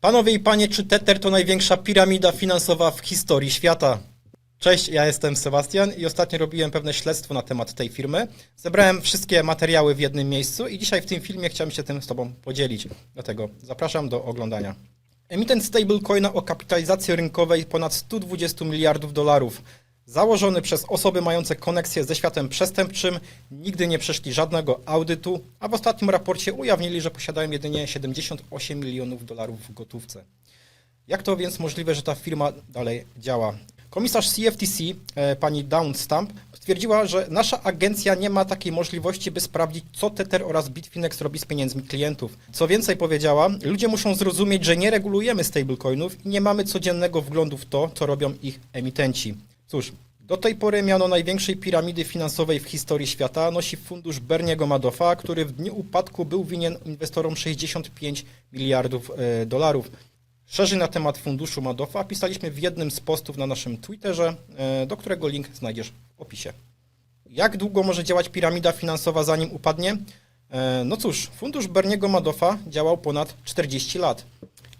Panowie i panie, czy Tether to największa piramida finansowa w historii świata? Cześć, ja jestem Sebastian i ostatnio robiłem pewne śledztwo na temat tej firmy. Zebrałem wszystkie materiały w jednym miejscu i dzisiaj w tym filmie chciałem się tym z Tobą podzielić. Dlatego zapraszam do oglądania. Emitent stablecoina o kapitalizacji rynkowej ponad 120 miliardów dolarów. Założony przez osoby mające koneksję ze światem przestępczym, nigdy nie przeszli żadnego audytu, a w ostatnim raporcie ujawnili, że posiadają jedynie 78 milionów dolarów w gotówce. Jak to więc możliwe, że ta firma dalej działa? Komisarz CFTC, e, pani Downstamp, stwierdziła, że nasza agencja nie ma takiej możliwości, by sprawdzić, co Tether oraz Bitfinex robi z pieniędzmi klientów. Co więcej powiedziała, ludzie muszą zrozumieć, że nie regulujemy stablecoinów i nie mamy codziennego wglądu w to, co robią ich emitenci. Cóż, do tej pory miano największej piramidy finansowej w historii świata nosi fundusz Berniego Madoffa, który w dniu upadku był winien inwestorom 65 miliardów e, dolarów. Szerzej na temat funduszu Madoffa pisaliśmy w jednym z postów na naszym Twitterze, e, do którego link znajdziesz w opisie. Jak długo może działać piramida finansowa zanim upadnie? E, No cóż, fundusz Berniego Madoffa działał ponad 40 lat.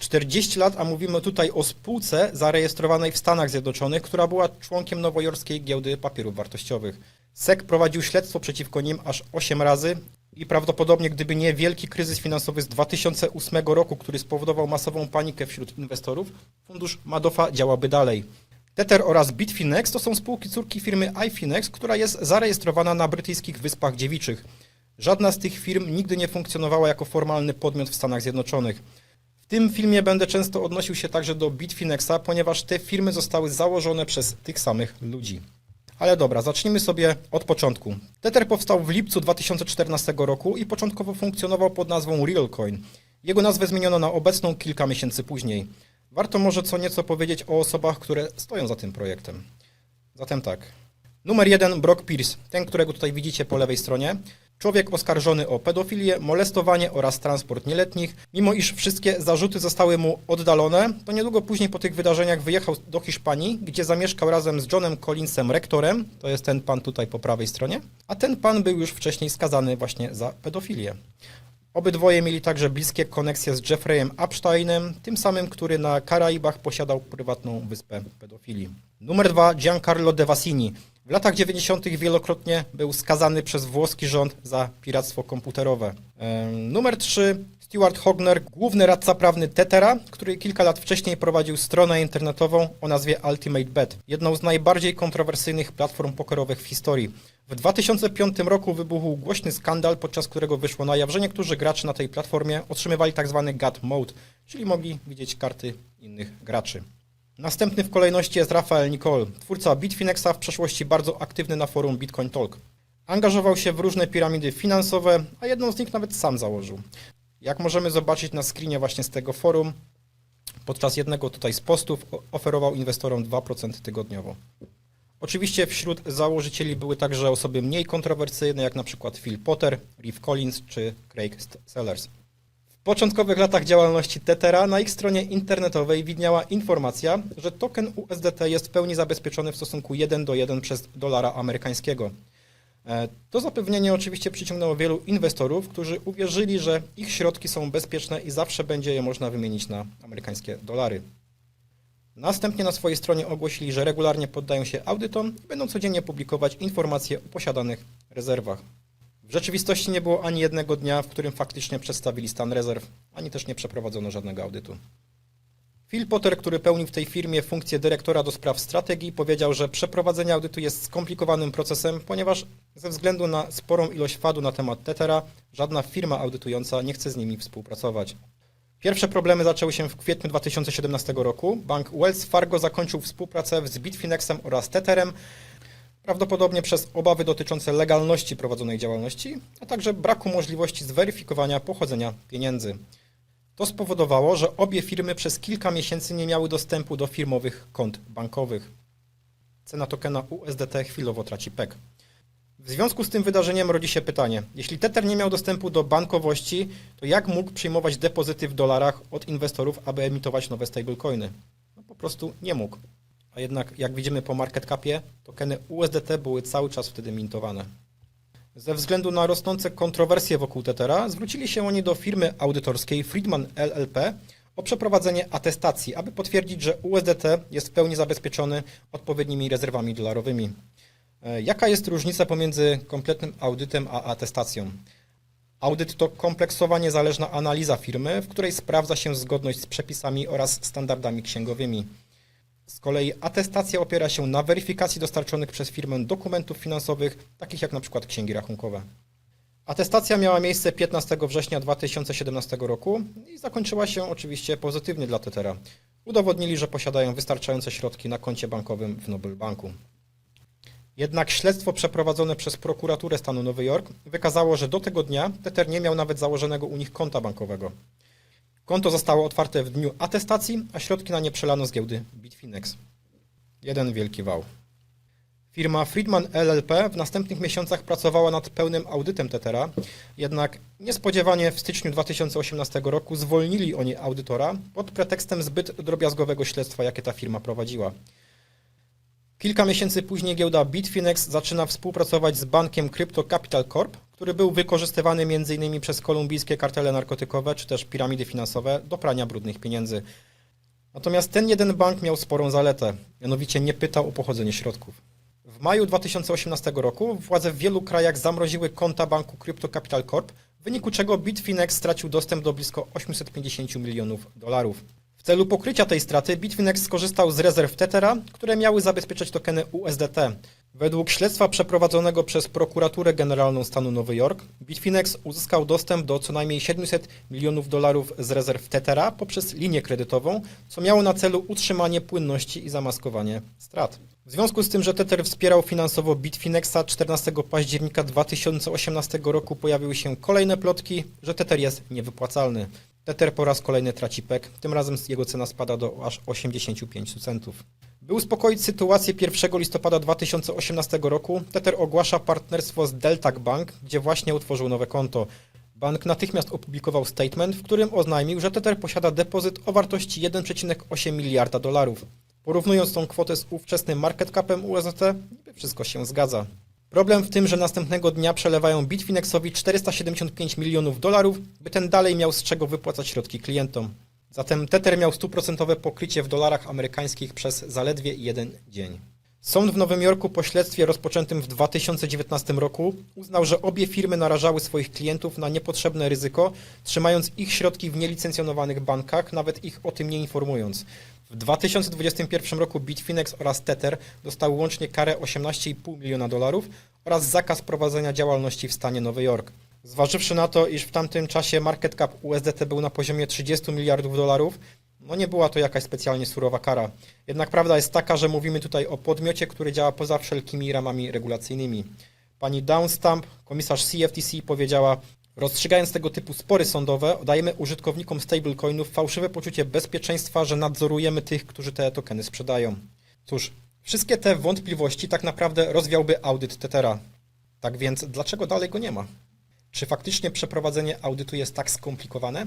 40 lat, a mówimy tutaj o spółce zarejestrowanej w Stanach Zjednoczonych, która była członkiem nowojorskiej giełdy papierów wartościowych. SEC prowadził śledztwo przeciwko nim aż 8 razy i prawdopodobnie gdyby nie wielki kryzys finansowy z 2008 roku, który spowodował masową panikę wśród inwestorów, fundusz Madoffa działałby dalej. Tether oraz Bitfinex to są spółki córki firmy iFinex, która jest zarejestrowana na brytyjskich Wyspach Dziewiczych. Żadna z tych firm nigdy nie funkcjonowała jako formalny podmiot w Stanach Zjednoczonych. Tym filmie będę często odnosił się także do Bitfinexa, ponieważ te firmy zostały założone przez tych samych ludzi. Ale dobra, zacznijmy sobie od początku. Tether powstał w lipcu 2014 roku i początkowo funkcjonował pod nazwą Realcoin. Jego nazwę zmieniono na obecną kilka miesięcy później. Warto może co nieco powiedzieć o osobach, które stoją za tym projektem. Zatem tak. Numer jeden Brock Pierce, ten, którego tutaj widzicie po lewej stronie. Człowiek oskarżony o pedofilię, molestowanie oraz transport nieletnich. Mimo iż wszystkie zarzuty zostały mu oddalone, to niedługo później po tych wydarzeniach wyjechał do Hiszpanii, gdzie zamieszkał razem z Johnem Collinsem rektorem, to jest ten pan tutaj po prawej stronie, a ten pan był już wcześniej skazany właśnie za pedofilię. Obydwoje mieli także bliskie koneksje z Jeffreyem Epsteinem, tym samym, który na Karaibach posiadał prywatną wyspę pedofilii. Numer dwa Giancarlo De Vassini. W latach 90. wielokrotnie był skazany przez włoski rząd za piractwo komputerowe. Numer 3 Stuart Hogner, główny radca prawny Tethera, który kilka lat wcześniej prowadził stronę internetową o nazwie Ultimate Bet, jedną z najbardziej kontrowersyjnych platform pokerowych w historii. W 2005 roku wybuchł głośny skandal, podczas którego wyszło na jaw, że niektórzy gracze na tej platformie otrzymywali tzw. God Mode, czyli mogli widzieć karty innych graczy. Następny w kolejności jest Rafael Nicole, twórca Bitfinexa, w przeszłości bardzo aktywny na forum Bitcoin Talk. Angażował się w różne piramidy finansowe, a jedną z nich nawet sam założył. Jak możemy zobaczyć na screenie właśnie z tego forum, podczas jednego tutaj z postów oferował inwestorom 2% tygodniowo. Oczywiście wśród założycieli były także osoby mniej kontrowersyjne, jak na przykład Phil Potter, Reeve Collins czy Craig Sellers. Początkowych latach działalności Tethera na ich stronie internetowej widniała informacja, że token USDT jest w pełni zabezpieczony w stosunku 1 do 1 przez dolara amerykańskiego. E, To zapewnienie oczywiście przyciągnęło wielu inwestorów, którzy uwierzyli, że ich środki są bezpieczne i zawsze będzie je można wymienić na amerykańskie dolary. Następnie na swojej stronie ogłosili, że regularnie poddają się audytom i będą codziennie publikować informacje o posiadanych rezerwach. W rzeczywistości nie było ani jednego dnia, w którym faktycznie przedstawili stan rezerw, ani też nie przeprowadzono żadnego audytu. Phil Potter, który pełnił w tej firmie funkcję dyrektora do spraw strategii, powiedział, że przeprowadzenie audytu jest skomplikowanym procesem, ponieważ ze względu na sporą ilość fadu na temat Tethera, żadna firma audytująca nie chce z nimi współpracować. Pierwsze problemy zaczęły się w kwietniu 2017 roku. Bank Wells Fargo zakończył współpracę z Bitfinexem oraz Tetherem, prawdopodobnie przez obawy dotyczące legalności prowadzonej działalności, a także braku możliwości zweryfikowania pochodzenia pieniędzy. To spowodowało, że obie firmy przez kilka miesięcy nie miały dostępu do firmowych kont bankowych. Cena tokena USDT chwilowo traci PEG. W związku z tym wydarzeniem rodzi się pytanie, jeśli Tether nie miał dostępu do bankowości, to jak mógł przyjmować depozyty w dolarach od inwestorów, aby emitować nowe stablecoiny? No po prostu nie mógł. A jednak, jak widzimy po market capie, tokeny USDT były cały czas wtedy mintowane. Ze względu na rosnące kontrowersje wokół Tethera, zwrócili się oni do firmy audytorskiej Friedman LLP o przeprowadzenie atestacji, aby potwierdzić, że USDT jest w pełni zabezpieczony odpowiednimi rezerwami dolarowymi. E, Jaka jest różnica pomiędzy kompletnym audytem a atestacją? Audyt to kompleksowa, niezależna analiza firmy, w której sprawdza się zgodność z przepisami oraz standardami księgowymi. Z kolei atestacja opiera się na weryfikacji dostarczonych przez firmę dokumentów finansowych, takich jak np. księgi rachunkowe. Atestacja miała miejsce 15 września 2017 roku i zakończyła się oczywiście pozytywnie dla Tetera. Udowodnili, że posiadają wystarczające środki na koncie bankowym w Nobel Banku. Jednak śledztwo przeprowadzone przez prokuraturę stanu Nowy Jork wykazało, że do tego dnia Tether nie miał nawet założonego u nich konta bankowego. Konto zostało otwarte w dniu atestacji, a środki na nie przelano z giełdy Bitfinex. Jeden wielki wał. Firma Friedman LLP w następnych miesiącach pracowała nad pełnym audytem Tethera, jednak niespodziewanie w styczniu 2018 roku zwolnili oni audytora pod pretekstem zbyt drobiazgowego śledztwa, jakie ta firma prowadziła. Kilka miesięcy później giełda Bitfinex zaczyna współpracować z bankiem Crypto Capital Corp, który był wykorzystywany m.in. przez kolumbijskie kartele narkotykowe czy też piramidy finansowe do prania brudnych pieniędzy. Natomiast ten jeden bank miał sporą zaletę, mianowicie nie pytał o pochodzenie środków. W maju 2018 roku władze w wielu krajach zamroziły konta banku Crypto Capital Corp, w wyniku czego Bitfinex stracił dostęp do blisko 850 milionów dolarów. W celu pokrycia tej straty Bitfinex skorzystał z rezerw Tethera, które miały zabezpieczać tokeny USDT. Według śledztwa przeprowadzonego przez prokuraturę generalną stanu Nowy Jork, Bitfinex uzyskał dostęp do co najmniej 700 milionów dolarów z rezerw Tethera poprzez linię kredytową, co miało na celu utrzymanie płynności i zamaskowanie strat. W związku z tym, że Tether wspierał finansowo Bitfinexa 14 października 2018 roku pojawiły się kolejne plotki, że Tether jest niewypłacalny. Tether po raz kolejny traci PEK, tym razem jego cena spada do aż 85 centów. By uspokoić sytuację 1 listopada 2018 roku, Tether ogłasza partnerstwo z Deltak Bank, gdzie właśnie utworzył nowe konto. Bank natychmiast opublikował statement, w którym oznajmił, że Tether posiada depozyt o wartości 1,8 miliarda dolarów. Porównując tą kwotę z ówczesnym market capem USDT, wszystko się zgadza. Problem w tym, że następnego dnia przelewają Bitfinexowi 475 milionów dolarów, by ten dalej miał z czego wypłacać środki klientom. Zatem Tether miał stuprocentowe pokrycie w dolarach amerykańskich przez zaledwie jeden dzień. Sąd w Nowym Jorku po śledztwie rozpoczętym w 2019 roku uznał, że obie firmy narażały swoich klientów na niepotrzebne ryzyko, trzymając ich środki w nielicencjonowanych bankach, nawet ich o tym nie informując. W 2021 roku Bitfinex oraz Tether dostały łącznie karę 18,5 miliona dolarów oraz zakaz prowadzenia działalności w stanie Nowy Jork. Zważywszy na to, iż w tamtym czasie market cap USDT był na poziomie 30 miliardów dolarów, no nie była to jakaś specjalnie surowa kara. Jednak prawda jest taka, że mówimy tutaj o podmiocie, który działa poza wszelkimi ramami regulacyjnymi. Pani Downstamp, komisarz CFTC, powiedziała, rozstrzygając tego typu spory sądowe, dajemy użytkownikom stablecoinów fałszywe poczucie bezpieczeństwa, że nadzorujemy tych, którzy te tokeny sprzedają. Cóż, wszystkie te wątpliwości tak naprawdę rozwiałby audyt Tethera. Tak więc dlaczego dalej go nie ma? Czy faktycznie przeprowadzenie audytu jest tak skomplikowane?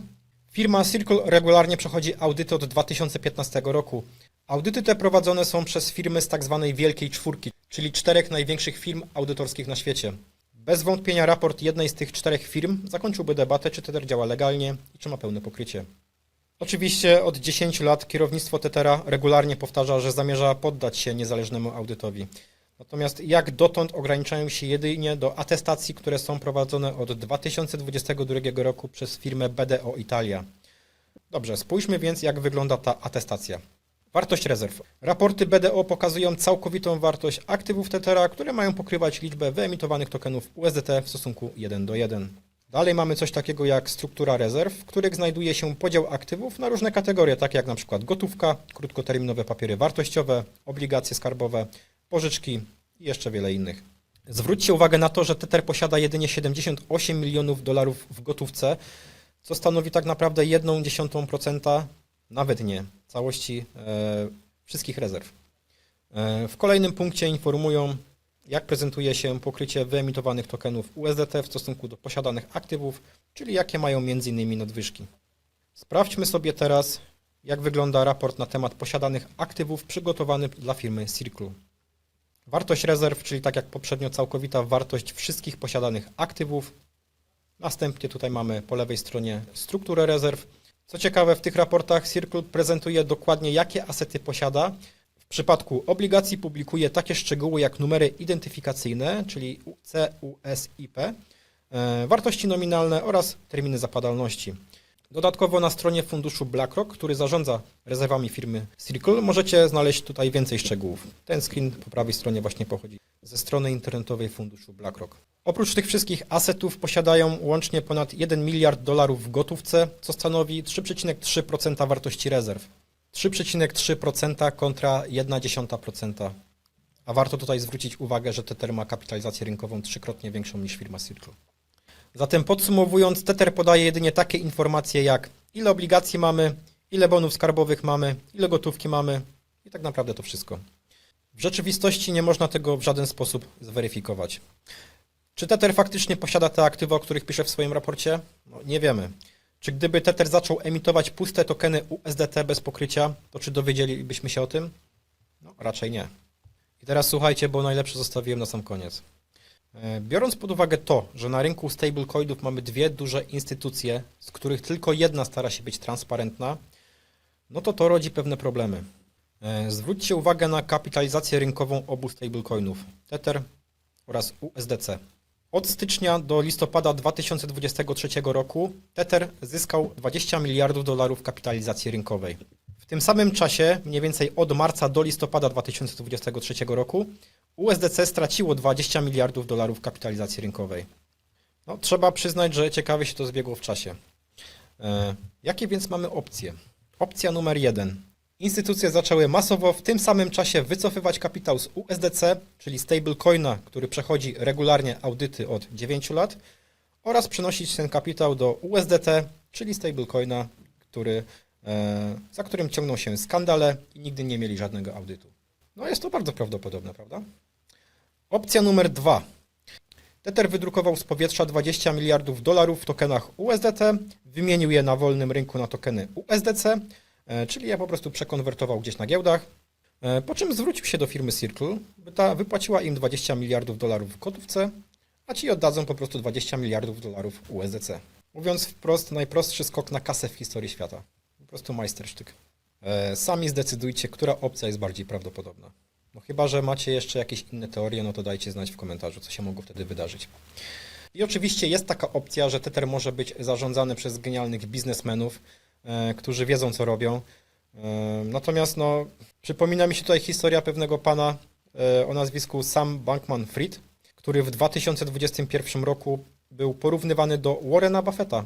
Firma Circle regularnie przechodzi audyty od 2015 roku. Audyty te prowadzone są przez firmy z tzw. Wielkiej Czwórki, czyli czterech największych firm audytorskich na świecie. Bez wątpienia raport jednej z tych czterech firm zakończyłby debatę, czy Tether działa legalnie i czy ma pełne pokrycie. Oczywiście od 10 lat kierownictwo Tethera regularnie powtarza, że zamierza poddać się niezależnemu audytowi. Natomiast jak dotąd ograniczają się jedynie do atestacji, które są prowadzone od 2022 roku przez firmę BDO Italia. Dobrze, spójrzmy więc jak wygląda ta atestacja. Wartość rezerw. Raporty BDO pokazują całkowitą wartość aktywów Tethera, które mają pokrywać liczbę wyemitowanych tokenów USDT w stosunku 1 do 1. Dalej mamy coś takiego jak struktura rezerw, w których znajduje się podział aktywów na różne kategorie, takie jak przykład gotówka, krótkoterminowe papiery wartościowe, obligacje skarbowe, pożyczki i jeszcze wiele innych. Zwróćcie uwagę na to, że Tether posiada jedynie 78 milionów dolarów w gotówce, co stanowi tak naprawdę 1,1%, nawet nie, całości e, wszystkich rezerw. E, w kolejnym punkcie informują, jak prezentuje się pokrycie wyemitowanych tokenów USDT w stosunku do posiadanych aktywów, czyli jakie mają m.in. nadwyżki. Sprawdźmy sobie teraz, jak wygląda raport na temat posiadanych aktywów przygotowany dla firmy Circle. Wartość rezerw, czyli tak jak poprzednio całkowita wartość wszystkich posiadanych aktywów. Następnie tutaj mamy po lewej stronie strukturę rezerw. Co ciekawe, w tych raportach Circle prezentuje dokładnie, jakie asety posiada. W przypadku obligacji publikuje takie szczegóły jak numery identyfikacyjne, czyli CUSIP, e, wartości nominalne oraz terminy zapadalności. Dodatkowo na stronie funduszu BlackRock, który zarządza rezerwami firmy Circle, możecie znaleźć tutaj więcej szczegółów. Ten screen po prawej stronie właśnie pochodzi ze strony internetowej funduszu BlackRock. Oprócz tych wszystkich asetów posiadają łącznie ponad 1 miliard dolarów w gotówce, co stanowi 3,3% wartości rezerw. 3,3% kontra 0,1%. A warto tutaj zwrócić uwagę, że Tether ma kapitalizację rynkową trzykrotnie większą niż firma Circle. Zatem podsumowując, Tether podaje jedynie takie informacje jak ile obligacji mamy, ile bonów skarbowych mamy, ile gotówki mamy i tak naprawdę to wszystko. W rzeczywistości nie można tego w żaden sposób zweryfikować. Czy Tether faktycznie posiada te aktywa, o których pisze w swoim raporcie? No, nie wiemy. Czy gdyby Tether zaczął emitować puste tokeny USDT bez pokrycia, to czy dowiedzielibyśmy się o tym? No, raczej nie. I teraz słuchajcie, bo najlepsze zostawiłem na sam koniec. E, Biorąc pod uwagę to, że na rynku stablecoinów mamy dwie duże instytucje, z których tylko jedna stara się być transparentna, no to to rodzi pewne problemy. E, Zwróćcie uwagę na kapitalizację rynkową obu stablecoinów Tether oraz USDC. Od stycznia do listopada 2023 roku Tether zyskał 20 miliardów dolarów kapitalizacji rynkowej. W tym samym czasie, mniej więcej od marca do listopada 2023 roku, USDC straciło 20 miliardów dolarów kapitalizacji rynkowej. No, trzeba przyznać, że ciekawie się to zbiegło w czasie. E, jakie więc mamy opcje? Opcja numer jeden. Instytucje zaczęły masowo w tym samym czasie wycofywać kapitał z USDC, czyli stablecoina, który przechodzi regularnie audyty od 9 lat, oraz przenosić ten kapitał do USDT, czyli stablecoina, który, e, za którym ciągną się skandale i nigdy nie mieli żadnego audytu. No jest to bardzo prawdopodobne, prawda? Opcja numer dwa. Tether wydrukował z powietrza 20 miliardów dolarów w tokenach USDT, wymienił je na wolnym rynku na tokeny USDC, e, czyli je po prostu przekonwertował gdzieś na giełdach, e, po czym zwrócił się do firmy Circle, by ta wypłaciła im 20 miliardów dolarów w gotówce, a ci oddadzą po prostu 20 miliardów dolarów USDC. Mówiąc wprost, najprostszy skok na kasę w historii świata. Po prostu majstersztyk. E, Sami zdecydujcie, która opcja jest bardziej prawdopodobna. No chyba, że macie jeszcze jakieś inne teorie, no to dajcie znać w komentarzu, co się mogło wtedy wydarzyć. I oczywiście jest taka opcja, że Tether może być zarządzany przez genialnych biznesmenów, e, którzy wiedzą, co robią. E, natomiast no, przypomina mi się tutaj historia pewnego pana e, o nazwisku Sam Bankman-Fried, który w 2021 roku był porównywany do Warrena Buffetta.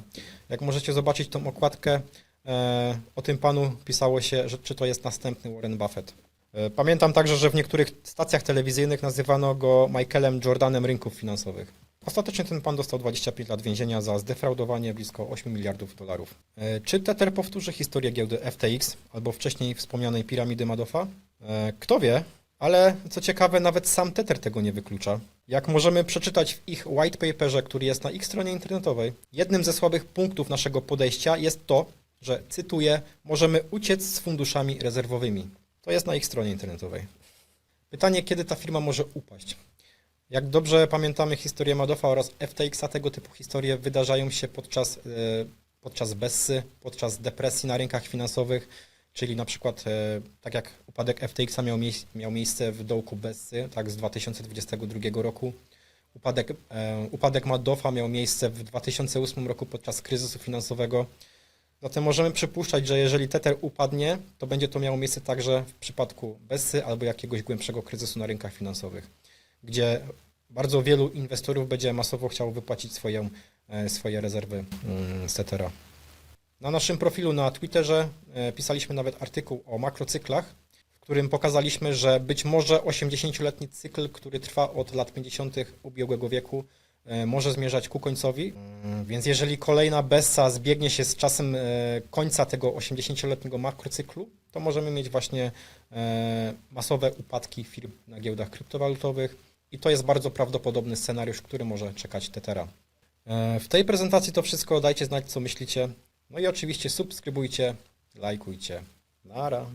Jak możecie zobaczyć tą okładkę, e, o tym panu pisało się, że czy to jest następny Warren Buffett. E, Pamiętam także, że w niektórych stacjach telewizyjnych nazywano go Michaelem Jordanem rynków finansowych. Ostatecznie ten pan dostał 25 lat więzienia za zdefraudowanie blisko 8 miliardów dolarów. E, Czy Tether powtórzy historię giełdy FTX albo wcześniej wspomnianej piramidy Madoffa? E, Kto wie, ale co ciekawe, nawet sam Tether tego nie wyklucza. Jak możemy przeczytać w ich white paperze, który jest na ich stronie internetowej, jednym ze słabych punktów naszego podejścia jest to, że, cytuję, możemy uciec z funduszami rezerwowymi. To jest na ich stronie internetowej. Pytanie, kiedy ta firma może upaść? Jak dobrze pamiętamy historię Madoffa oraz FTX-a, tego typu historie wydarzają się podczas, e, podczas bessy, podczas depresji na rynkach finansowych, czyli na przykład e, tak jak upadek FTX-a miał, miejsc, miał miejsce w dołku bessy, tak z 2022 roku. Upadek, e, upadek Madoffa miał miejsce w 2008 roku podczas kryzysu finansowego. Zatem możemy przypuszczać, że jeżeli Tether upadnie, to będzie to miało miejsce także w przypadku Bessy albo jakiegoś głębszego kryzysu na rynkach finansowych, gdzie bardzo wielu inwestorów będzie masowo chciało wypłacić swoją, e, swoje rezerwy mm, z Tethera. Na naszym profilu na Twitterze e, pisaliśmy nawet artykuł o makrocyklach, w którym pokazaliśmy, że być może 80-letni cykl, który trwa od lat 50. ubiegłego wieku, może zmierzać ku końcowi. Mm, Więc jeżeli kolejna Bessa zbiegnie się z czasem e, końca tego 80-letniego makrocyklu, to możemy mieć właśnie e, masowe upadki firm na giełdach kryptowalutowych i to jest bardzo prawdopodobny scenariusz, który może czekać Tethera. E, W tej prezentacji to wszystko. Dajcie znać, co myślicie. No i oczywiście subskrybujcie, lajkujcie. Nara.